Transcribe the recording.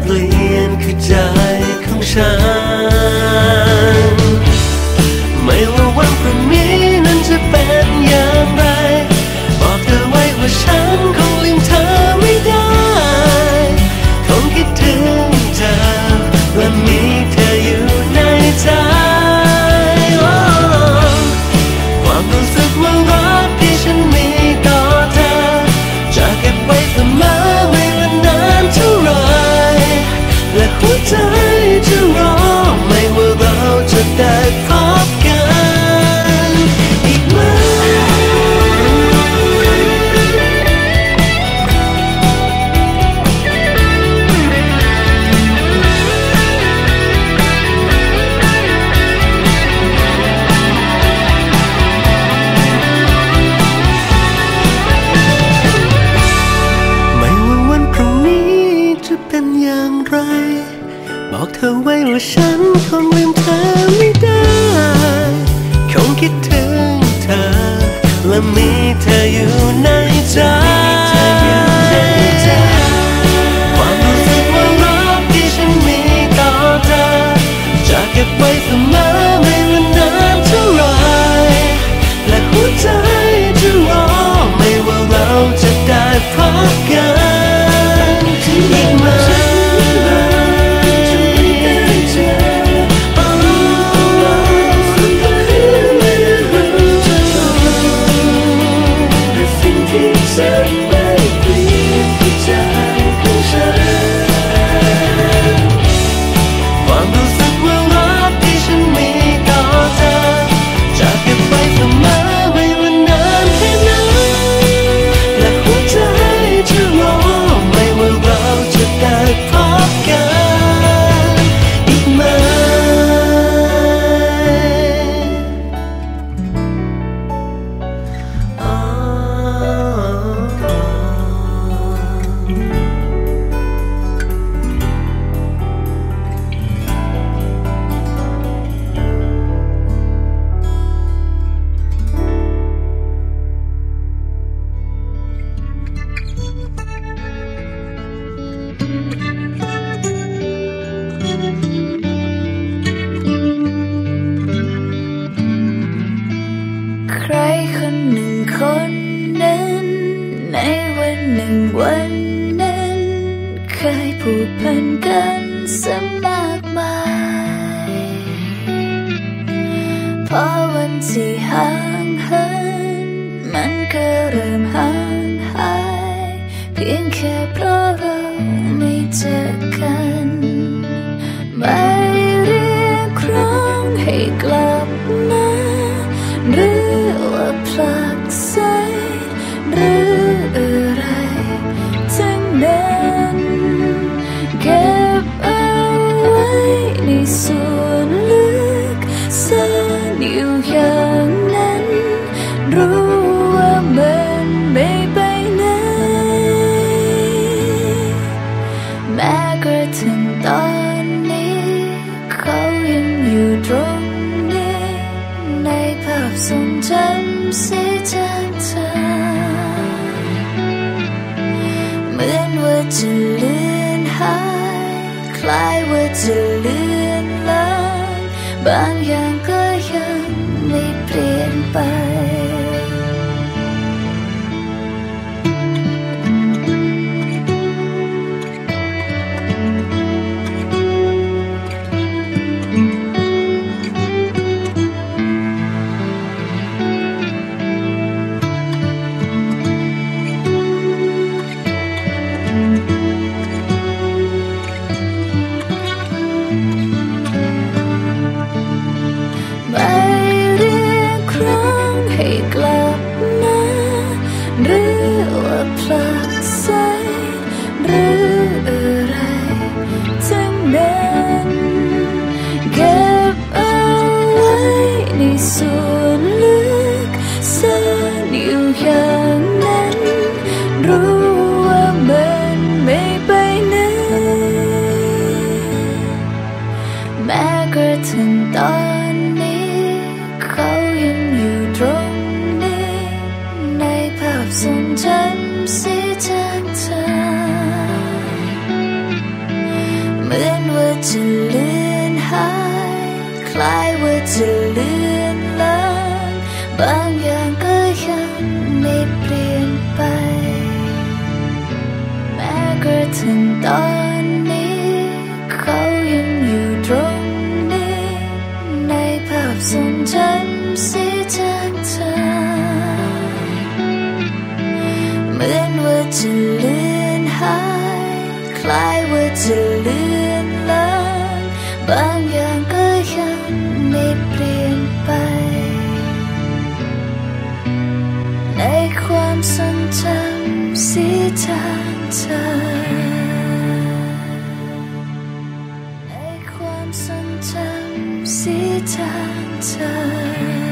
เปลี่ยนคือใจของฉัน ฉันคงลืมเธอไม่ได้ คงคิดถึงเธอ และมีเธออยู่ในใจความรู้สึกว่ารักที่ฉันมีต่อเธอ จะเก็บไว้เสมอไม่ว่านานเท่าไรและหัวใจจะรอไม่ว่าเราจะได้พบ ฉั วันนั้นเคยผูกพันกันสมากมายพอวันที่ห่างเหินมันก็เริ่มห่างหาย เพียงแค่เพราะเราไม่เจอกันไม่เรียกร้องให้กลับมาหรือว่าผลักไส ส่วนลึกซ่อนอยู่อย่างนั้น รู้ว่ามันไม่ไปไหนแม้กระทั่งตอนนี้ เขายังอยู่ตรงนี้ ในภาพทรงจำสีจางเธอเหมือนว่าจะเลือนหายคล้ายว่าจะลือ นลาง กระทั่งตอนนี้ เขายังอยู่ตรงนี้ ในภาพทรงจำสีจางเธอ เหมือนว่าจะเลือนหาย คล้ายว่าจะเลือนลางบางอย่างก็ยังไม่เปลี่ยนไป แม้กระทั่งตอน บางอย่างก็ยังไม่เปลี่ยนไป ในความทรงจำสีจางเธอในความทรงจำสีจางเธอ